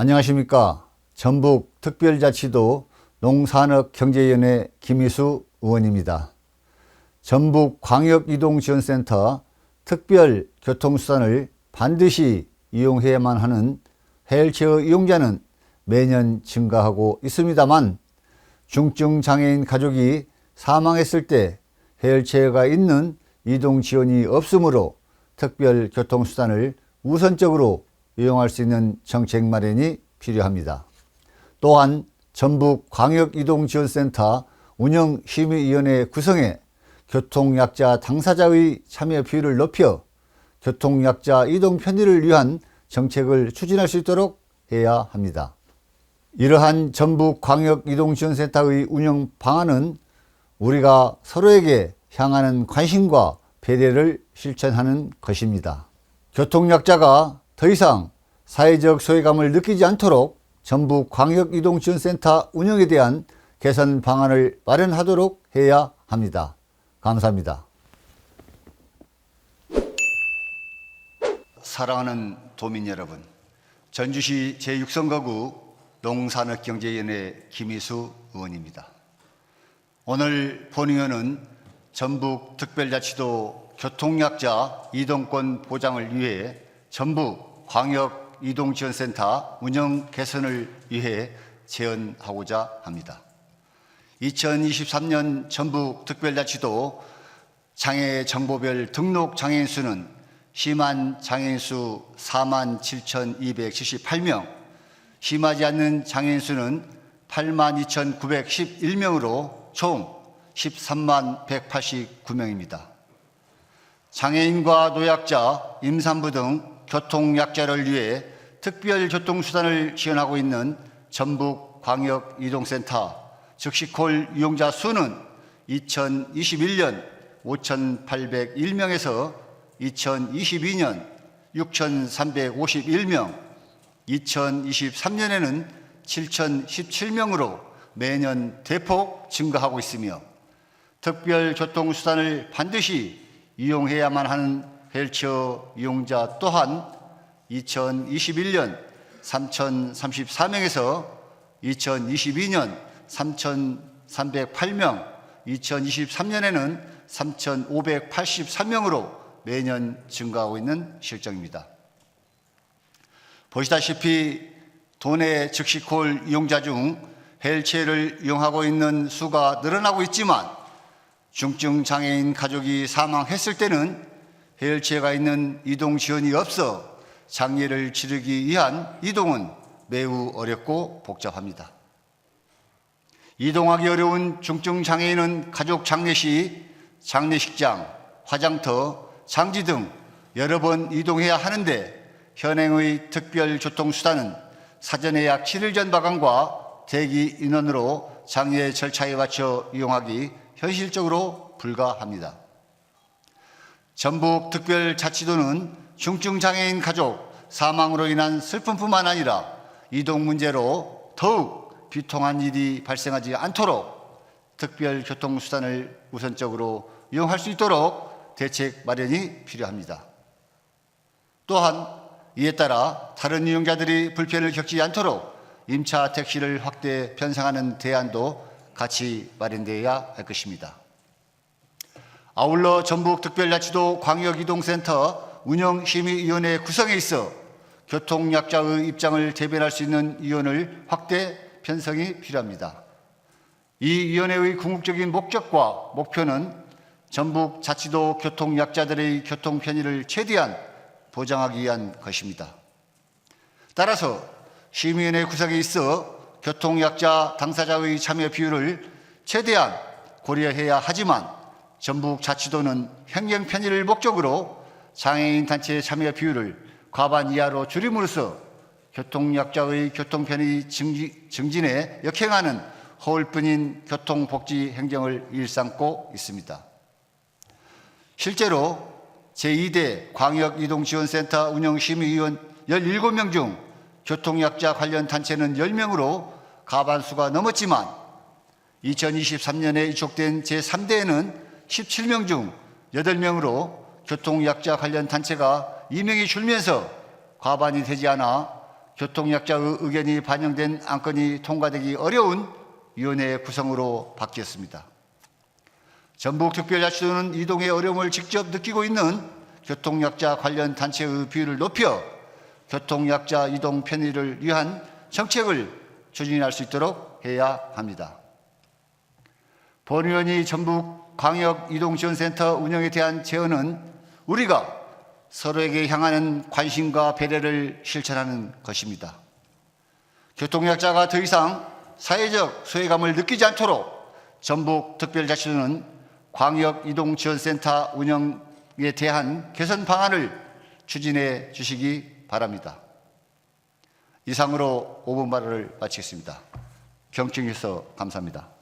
안녕하십니까. 전북 특별자치도 농산업경제위원회 김희수 의원입니다. 전북 광역이동지원센터 특별교통수단을 반드시 이용해야만 하는 헬체어 이용자는 매년 증가하고 있습니다만 중증 장애인 가족이 사망했을 때 헬체어가 있는 이동 지원이 없으므로 특별 교통수단을 우선적으로 이용할 수 있는 정책 마련이 필요합니다. 또한 전북 광역이동지원센터 운영심의위원회 구성에 교통약자 당사자의 참여 비율을 높여 교통약자 이동 편의를 위한 정책을 추진할 수 있도록 해야 합니다. 이러한 전북 광역이동지원센터의 운영 방안은 우리가 서로에게 향하는 관심과 배려를 실천하는 것입니다. 교통약자가 더 이상 사회적 소외감을 느끼지 않도록 전북 광역이동지원센터 운영에 대한 개선 방안을 마련하도록 해야 합니다. 감사합니다. 사랑하는 도민 여러분, 전주시 제6선거구 농산업경제위원회 김희수 의원입니다. 오늘 본의원은 전북 특별자치도 교통약자 이동권 보장을 위해 전북 광역 이동 지원센터 운영 개선을 위해 제언하고자 합니다. 2023년 전북 특별자치도 장애 정보별 등록 장애인 수는 심한 장애인 수 4만 7,278명, 심하지 않는 장애인 수는 8만 2,911명으로 총 13만 189명입니다. 장애인과 노약자, 임산부 등 교통약자를 위해 특별교통수단을 지원하고 있는 전북 광역이동센터 즉시콜 이용자 수는 2021년 5,801명에서 2022년 6,351명, 2023년에는 7,017명으로 매년 대폭 증가하고 있으며 특별교통수단을 반드시 이용해야만 하는 헬처 이용자 또한 2021년 3,034명에서 2022년 3,308명, 2023년에는 3,583명으로 매년 증가하고 있는 실정입니다. 보시다시피 도내 즉시콜 이용자 중 헬체를 이용하고 있는 수가 늘어나고 있지만 중증 장애인 가족이 사망했을 때는 헬체가 있는 이동 지원이 없어 장례를 치르기 위한 이동은 매우 어렵고 복잡합니다. 이동하기 어려운 중증 장애인은 가족 장례 시 장례식장, 화장터, 장지 등 여러 번 이동해야 하는데 현행의 특별 교통수단은 사전 예약 7일 전 마감과 대기 인원으로 장례 절차에 맞춰 이용하기 현실적으로 불가합니다. 전북 특별자치도는 중증 장애인 가족 사망으로 인한 슬픔뿐만 아니라 이동 문제로 더욱 비통한 일이 발생하지 않도록 특별 교통수단을 우선적으로 이용할 수 있도록 대책 마련이 필요합니다. 또한 이에 따라 다른 이용자들이 불편을 겪지 않도록 임차 택시를 확대 편성하는 대안도 같이 마련되어야 할 것입니다. 아울러 전북특별자치도 광역이동센터 운영심의위원회 구성에 있어 교통약자의 입장을 대변할 수 있는 위원을 확대 편성이 필요합니다. 이 위원회의 궁극적인 목적과 목표는 전북 자치도 교통약자들의 교통 편의를 최대한 보장하기 위한 것입니다. 따라서 심의위원회 구성에 있어 교통약자 당사자의 참여 비율을 최대한 고려해야 하지만 전북 자치도는 행정 편의를 목적으로 장애인 단체 참여 비율을 과반 이하로 줄임으로써 교통약자의 교통 편의 증진에 역행하는 허울뿐인 교통복지 행정을 일삼고 있습니다. 실제로 제2대 광역이동지원센터 운영심의위원 17명 중 교통약자 관련 단체는 10명으로 가반수가 넘었지만 2023년에 이촉된 제3대에는 17명 중 8명으로 교통약자 관련 단체가 2명이 줄면서 과반이 되지 않아 교통약자의 의견이 반영된 안건이 통과되기 어려운 위원회 구성으로 바뀌었습니다. 전북특별자치도는 이동의 어려움을 직접 느끼고 있는 교통약자 관련 단체의 비율을 높여 교통약자 이동 편의를 위한 정책을 추진할 수 있도록 해야 합니다. 본 의원이 전북 광역 이동지원센터 운영에 대한 제언은 우리가 서로에게 향하는 관심과 배려를 실천하는 것입니다. 교통약자가 더 이상 사회적 소외감을 느끼지 않도록 전북 특별자치도는 광역 이동지원센터 운영에 대한 개선 방안을 추진해 주시기 바랍니다. 이상으로 5분 발언을 마치겠습니다. 경청해 주셔서 감사합니다.